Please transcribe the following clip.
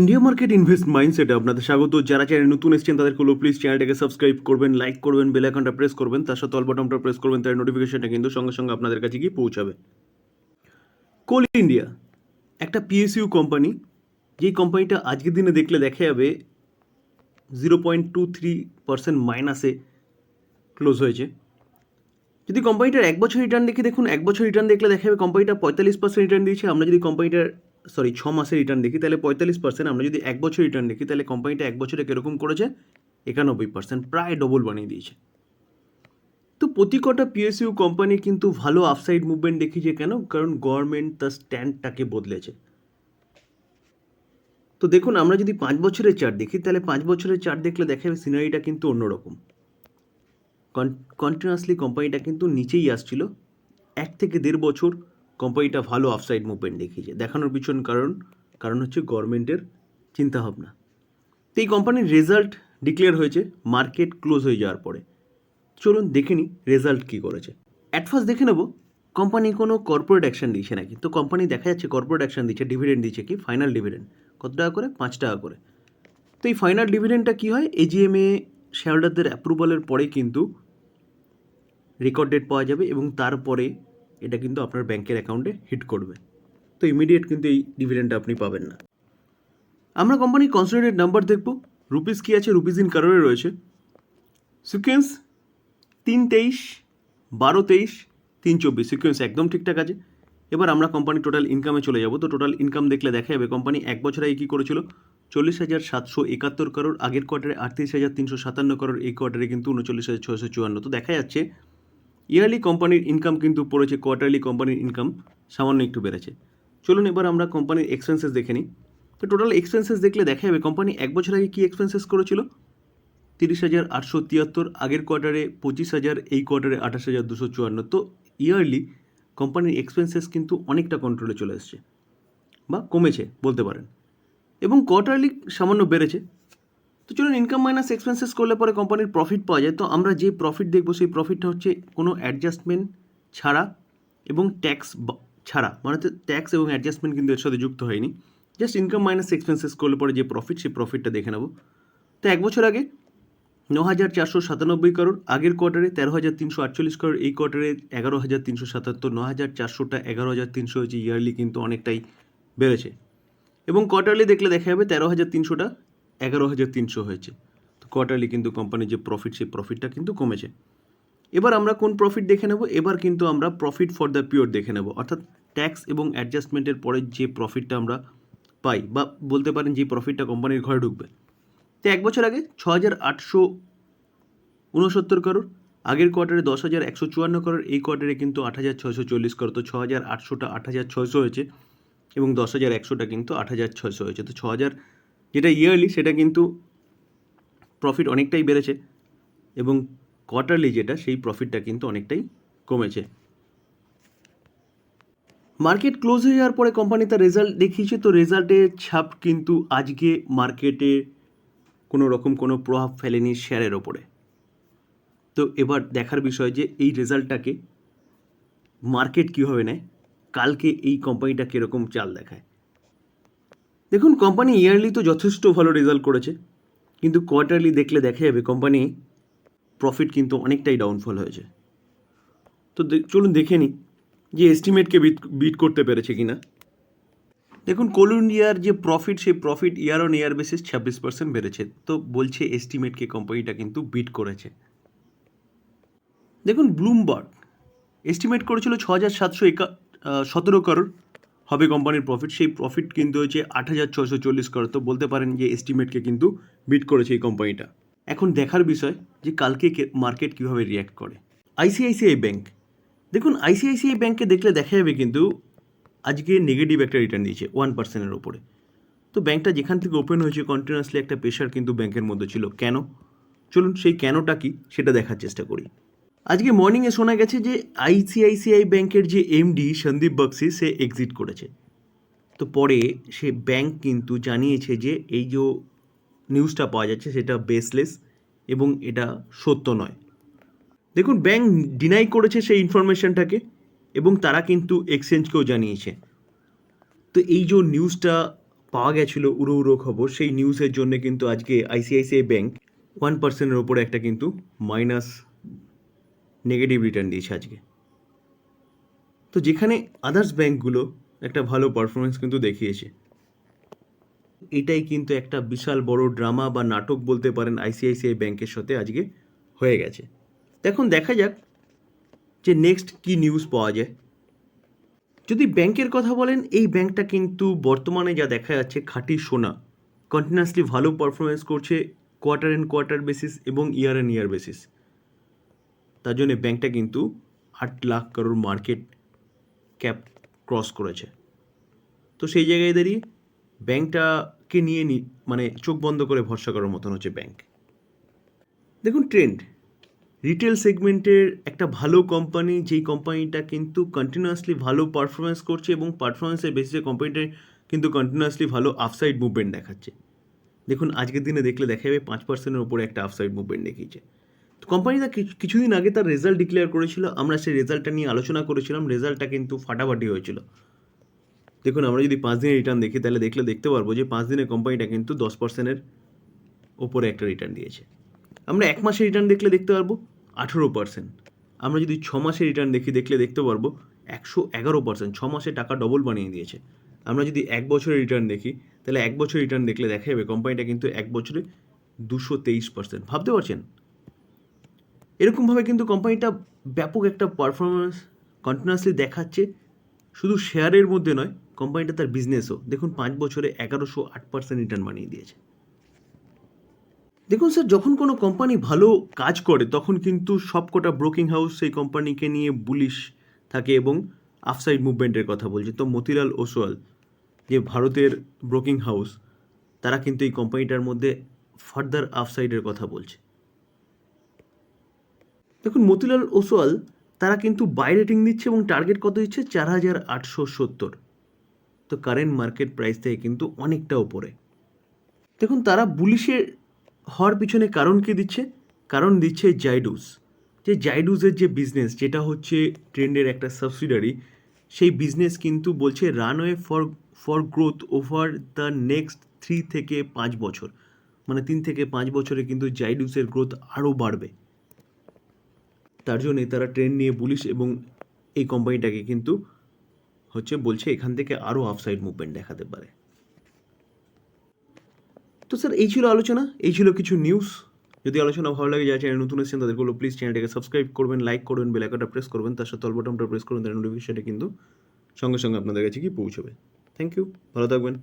India market invest মাইন্ডসেটে আপনাদের স্বাগত। যারা চ্যানেল নতুন এসেছেন, তাদের হলো প্লিজ চ্যানেলটাকে সাবস্ক্রাইব করবেন লাইক করবেন বেল আইকনটা প্রেস করবেন, তার সাথে অল বাটনটা প্রেস করবেন তার নোটিফিকেশনটা কিন্তু সঙ্গে সঙ্গে আপনাদের কাছে গিয়ে পৌঁছাবে। কোল ইন্ডিয়া একটা পিএসইউ কোম্পানি যেই কোম্পানিটা আজকের দিনে দেখলে দেখা যাবে zero point two three percent মাইনাসে ক্লোজ হয়েছে। যদি কোম্পানিটার এক বছর রিটার্ন দেখে, দেখুন, এক বছর রিটার্ন দেখলে দেখা যাবে কোম্পানিটা পঁয়তাল্লিশ পার্সেন্ট রিটার্ন দিয়েছে। আমরা যদি কোম্পানিটার সরি ছ মাসের রিটার্ন দেখি, তাহলে পঁয়তাল্লিশ পার্সেন্ট আমরা যদি এক বছর রিটার্ন দেখি, তাহলে কোম্পানিটা এক বছরে কীরকম করেছে? একানব্বই পার্সেন্ট প্রায় ডবল বানিয়ে দিয়েছে। তো প্রতি কটা পিএসইউ কোম্পানি কিন্তু ভালো আফসাইড মুভমেন্ট দেখিয়েছে কেন? কারণ গভর্নমেন্ট তার স্ট্যান্ডটাকে বদলেছে। তো দেখুন, আমরা যদি পাঁচ বছরের চার্ট দেখি, তাহলে পাঁচ বছরের চার্ট দেখলে দেখা যাবে সিনারিটা কিন্তু অন্যরকম। কন্টিনিউয়াসলি কোম্পানিটা কিন্তু নিচেই আসছিল। এক থেকে দেড় বছর কোম্পানিটা ভালো আফসাইড মুভমেন্ট দেখিয়েছে। দেখানোর পিছন কারণ কারণ হচ্ছে গভর্নমেন্টের চিন্তাভাবনা। তো এই কোম্পানির রেজাল্ট ডিক্লেয়ার হয়েছে মার্কেট ক্লোজ হয়ে যাওয়ার পরে। চলুন দেখে নিই রেজাল্ট কী করেছে। অ্যাট ফার্স্ট দেখে নেব, কোম্পানি কোনো কর্পোরেট অ্যাকশন দিচ্ছে নাকি? তো কোম্পানি দেখা যাচ্ছে কর্পোরেট অ্যাকশন দিচ্ছে ডিভিডেন্ড দিচ্ছে কি? ফাইনাল ডিভিডেন্ড কত টাকা করে? পাঁচ টাকা করে। তো এই ফাইনাল ডিভিডেন্ডটা কী হয়? এজিএমএ শেয়ারহোল্ডারদের অ্যাপ্রুভালের পরে কিন্তু রেকর্ড ডেট পাওয়া যাবে এবং তারপরে এটা কিন্তু আপনার ব্যাংকের অ্যাকাউন্টে হিট করবে। তো ইমিডিয়েট কিন্তু এই ডিভিডেন্ডটা আপনি পাবেন না। আমরা কোম্পানির কনসোলিডেট নাম্বার দেখব। রুপিস কী আছে? রুপিস ইন কারোরে রয়েছে। সিকোয়েন্স তিন তেইশ, বারো তেইশ, তিন চব্বিশ। সিকোয়েন্স একদম ঠিকঠাক আছে। এবার আমরা কোম্পানি টোটাল ইনকামে চলে যাব। তো টোটাল ইনকাম দেখলে দেখা যাবে কোম্পানি এক বছর আগে কী করেছিল? চল্লিশ হাজার সাতশো একাত্তর করোড় আগের কোয়ার্টারে আটত্রিশ হাজার তিনশো সাতান্ন করোড় এই কোয়ার্টারে কিন্তু উনচল্লিশ হাজার ছশো চুয়ান্ন। তো দেখা যাচ্ছে ইয়ারলি কোম্পানির ইনকাম কিন্তু পড়েছে কোয়ার্টারলি কোম্পানির ইনকাম সামান্য একটু বেড়েছে। চলুন এবার আমরা কোম্পানির এক্সপেন্সেস দেখে নিই। তো টোটাল এক্সপেন্সেস দেখলে দেখা যাবে কোম্পানি এক বছর আগে কী এক্সপেন্সেস করেছিল? তিরিশ হাজার আটশো তিয়াত্তর, আগের কোয়ার্টারে পঁচিশ হাজার, এই কোয়ার্টারে আঠাশ হাজার দুশো চুয়ান্ন। তো ইয়ারলি কোম্পানির এক্সপেন্সেস কিন্তু অনেকটা কন্ট্রোলে চলে এসছে বা কমেছে বলতে পারেন। এবং কোয়ার্টারলি সামান্য বেড়েছে। তো চলুন ইনকাম মাইনাস এক্সপেন্সেস করলে পরে কোম্পানির প্রফিট পাওয়া যায়। তো আমরা যে প্রফিট দেখব, সেই প্রফিটটা হচ্ছে কোনো অ্যাডজাস্টমেন্ট ছাড়া এবং ট্যাক্স ছাড়া। মানে ট্যাক্স এবং অ্যাডজাস্টমেন্ট কিন্তু এর সাথে যুক্ত হয়নি। জাস্ট ইনকাম মাইনাস এক্সপেন্সেস করলে পরে যে প্রফিট সেই প্রফিটটা দেখে নেব। তো এক বছর আগে ন হাজার চারশো সাতানব্বই করোড় আগের কোয়ার্টারে তেরো হাজার তিনশো আটচল্লিশ করোড় এই কোয়ার্টারে এগারো হাজার তিনশো সাতাত্তর ন হাজার চারশোটা এগারো হাজার তিনশো হয়েছে ইয়ারলি কিন্তু অনেকটাই বেড়েছে। এবং কোয়ার্টারলি দেখলে দেখা যাবে তেরো হাজার তিনশোটা এগারো হাজার তিনশো হয়েছে। তো কোয়ার্টারলি কিন্তু কোম্পানির যে প্রফিট সেই প্রফিটটা কিন্তু কমেছে। এবার আমরা কোন প্রফিট দেখে নেব? এবার কিন্তু আমরা প্রফিট ফর দ্য পিওর দেখে নেব। অর্থাৎ ট্যাক্স এবং অ্যাডজাস্টমেন্টের পরে যে প্রফিটটা আমরা পাই বা বলতে পারেন যে প্রফিটটা কোম্পানির ঘরে ঢুকবে। তো এক বছর আগে ছ হাজার আটশো উনসত্তর করোড় আগের কোয়ার্টারে দশ হাজার একশো চুয়ান্ন করোড় এই কোয়ার্টারে কিন্তু আট হাজার ছয়শো চল্লিশ করোড় তো ছ হাজার আটশোটা আট হাজার ছয়শো হয়েছে এবং দশ হাজার একশোটা কিন্তু আট হাজার ছয়শো হয়েছে। তো ছ হাজার যেটা ইয়ারলি সেটা কিন্তু প্রফিট অনেকটাই বেড়েছে এবং কোয়ার্টারলি যেটা সেই প্রফিটটা কিন্তু অনেকটাই কমেছে। মার্কেট ক্লোজ হয়ে যাওয়ার পরে কোম্পানি তার রেজাল্ট দেখিয়েছে, তো রেজাল্টের ছাপ কিন্তু আজকে মার্কেটে কোনো রকম কোনো প্রভাব ফেলেনি শেয়ারের ওপরে। তো এবার দেখার বিষয় যে এই রেজাল্টটাকে মার্কেট কীভাবে নেয়, কালকে এই কোম্পানিটা কীরকম চাল দেখায়। দেখুন কোম্পানি ইয়ারলি তো যথেষ্ট ভালো রেজাল্ট করেছে, কিন্তু কোয়ার্টারলি দেখলে দেখা যাবে কোম্পানি প্রফিট কিন্তু অনেকটাই ডাউনফল হয়েছে। তো চলুন দেখে নিই যে এস্টিমেটকে বিট বিট করতে পেরেছে কিনা। দেখুন কোল ইন্ডিয়ার যে প্রফিট সেই profit year on year basis ছাব্বিশ পার্সেন্ট বেড়েছে। তো বলছে এস্টিমেটকে কোম্পানিটা কিন্তু বিট করেছে। দেখুন ব্লুমবার্গ এস্টিমেট করেছিল ছ হাজার সাতশো একা সতেরো করোড় হবে কোম্পানির প্রফিট সেই প্রফিট কিন্তু হয়েছে আট হাজার ছশো চল্লিশ করোড় তো বলতে পারেন যে এস্টিমেটকে কিন্তু বিট করেছে এই কোম্পানিটা। এখন দেখার বিষয় যে কালকে মার্কেট কীভাবে রিয়্যাক্ট করে। আইসিআইসিআই ব্যাঙ্ক দেখুন আইসিআইসিআই ব্যাংকে দেখলে দেখা যাবে কিন্তু আজকে নেগেটিভ একটা রিটার্ন দিয়েছে ওয়ান পার্সেন্টের ওপরে তো ব্যাংকটা যেখান থেকে ওপেন হয়েছে কন্টিনিউয়াসলি একটা প্রেশার কিন্তু ব্যাংকের মধ্যে ছিল। কেন? চলুন সেই কেনটা কি সেটা দেখার চেষ্টা করি। আজকে মর্নিংয়ে শোনা গেছে যে আইসিআইসিআই ব্যাংকের যে এমডি সন্দীপ বক্সি, সে এক্সিট করেছে। তো পরে সে ব্যাংক কিন্তু জানিয়েছে যে এই যে নিউজটা পাওয়া যাচ্ছে, সেটা বেসলেস এবং এটা সত্য নয়। দেখুন ব্যাংক ডিনাই করেছে সেই ইনফরমেশনটাকে এবং তারা কিন্তু এক্সচেঞ্জকেও জানিয়েছে। তো এই যে নিউজটা পাওয়া গেছিল উড়ো উড়ো খবর, সেই নিউজের জন্য কিন্তু আজকে আইসিআইসিআই ব্যাংক ওয়ান পার্সেন্টের ওপরে একটা কিন্তু মাইনাস নেগেটিভ রিটার্ন দিয়েছে আজকে। তো যেখানে আদার্স ব্যাংকগুলো একটা ভালো পারফরমেন্স কিন্তু দেখিয়েছে। এটাই কিন্তু একটা বিশাল বড় ড্রামা বা নাটক বলতে পারেন আইসিআইসিআই ব্যাংকের সাথে আজকে হয়ে গেছে। এখন দেখা যাক যে নেক্সট কি নিউজ পাওয়া যায়। যদি ব্যাংকের কথা বলেন, এই ব্যাংকটা কিন্তু বর্তমানে যা দেখা যাচ্ছে খাঁটি সোনা। কন্টিনিউয়াসলি ভালো পারফরমেন্স করছে কোয়ার্টার অ্যান্ড কোয়ার্টার বেসিস এবং ইয়ার অ্যান্ড ইয়ার বেসিস তার জন্য ব্যাংকটা কিন্তু আট লাখ কারোর মার্কেট ক্যাপ ক্রস করেছে। তো সেই জায়গায় দাঁড়িয়ে ব্যাংকটাকে নিয়ে নি মানে চোখ বন্ধ করে ভরসা করার মতন হচ্ছে ব্যাংক। দেখুন ট্রেন্ড রিটেল সেগমেন্টের একটা ভালো কোম্পানি যেই কোম্পানিটা কিন্তু কন্টিনিউয়াসলি ভালো পারফরমেন্স করছে এবং পারফরমেন্সের বেসিসে কোম্পানিটা কিন্তু কন্টিনিউয়াসলি ভালো আফসাইড মুভমেন্ট দেখাচ্ছে। দেখুন, আজকের দিনে দেখলে দেখা যাবে পাঁচ পার্সেন্টের উপরে একটা আফসাইড মুভমেন্ট দেখিয়েছে। কোম্পানিটা কিছু- কিছুদিন আগে তার রেজাল্ট ডিক্লেয়ার করেছিল, আমরা সেই রেজাল্টটা নিয়ে আলোচনা করেছিলাম রেজাল্টটা কিন্তু ফাটাফাটি হয়েছিল। দেখুন, আমরা যদি পাঁচ দিনের রিটার্ন দেখি, তাহলে দেখলে দেখতে পারব যে পাঁচ দিনের কোম্পানিটা কিন্তু দশ পার্সেন্টের ওপরে একটা রিটার্ন দিয়েছে। আমরা এক মাসের রিটার্ন দেখলে দেখতে পারব, আঠেরো পার্সেন্ট আমরা যদি ছ মাসের রিটার্ন দেখি, দেখলে দেখতে পারব, একশো এগারো পার্সেন্ট ছ মাসে টাকা ডবল বানিয়ে দিয়েছে। আমরা যদি এক বছরের রিটার্ন দেখি, তাহলে এক বছর রিটার্ন দেখলে দেখা যাবে কোম্পানিটা কিন্তু এক বছরে দুশো তেইশ পার্সেন্ট ভাবতে পারছেন? এরকমভাবে কিন্তু কোম্পানিটা ব্যাপক একটা পারফরমেন্স কন্টিনিউয়াসলি দেখাচ্ছে। শুধু শেয়ারের মধ্যে নয় কোম্পানিটা তার বিজনেসও দেখুন, পাঁচ বছরে এগারোশো আট পার্সেন্ট রিটার্ন বানিয়ে দিয়েছে। দেখুন স্যার যখন কোনো কোম্পানি ভালো কাজ করে, তখন কিন্তু সবকটা ব্রোকিং হাউস সেই কোম্পানিকে নিয়ে বুলিশ থাকে এবং আফসাইড মুভমেন্টের কথা বলছে। তো মতিলাল ওসওয়াল যে ভারতের ব্রোকিং হাউস তারা কিন্তু এই কোম্পানিটার মধ্যে ফার্দার আফসাইডের কথা বলছে। দেখুন, মতিলাল ওসওয়াল তারা কিন্তু বাই রেটিং দিচ্ছে এবং টার্গেট কত দিচ্ছে? চার হাজার আটশো সত্তর। তো কারেন্ট মার্কেট প্রাইস থেকে কিন্তু অনেকটা উপরে। দেখুন, তারা বুলিশের হওয়ার পিছনে কারণ কি দিচ্ছে? কারণ দিচ্ছে জাইডুস যে জাইডুসের যে বিজনেস যেটা হচ্ছে ট্রেন্ডের একটা সাবসিডারি সেই বিজনেস কিন্তু বলছে runway for for growth over the next three থেকে পাঁচ বছর। মানে তিন থেকে পাঁচ বছরে কিন্তু জাইডুসের গ্রোথ আরও বাড়বে। তার জন্যে তারা ট্রেন নিয়ে পুলিশ এবং এই কোম্পানিটাকে কিন্তু হচ্ছে বলছে এখান থেকে আরও আফসাইড মুভমেন্ট দেখাতে পারে। তো স্যার এই ছিল আলোচনা, এই ছিল কিছু নিউজ যদি আলোচনা ভালো লাগে, যারা চ্যানেল নতুন এসেছেন তাদের বলো প্লিজ চ্যানেলটাকে সাবস্ক্রাইব করবেন লাইক করবেন বেলাকাটা প্রেস করবেন, তার সাথে বাটনটা প্রেস করবেন তার নোটিফিকেশনটা কিন্তু সঙ্গে সঙ্গে আপনাদের কাছে কি পৌঁছবে। থ্যাংক ইউ ভালো থাকবেন।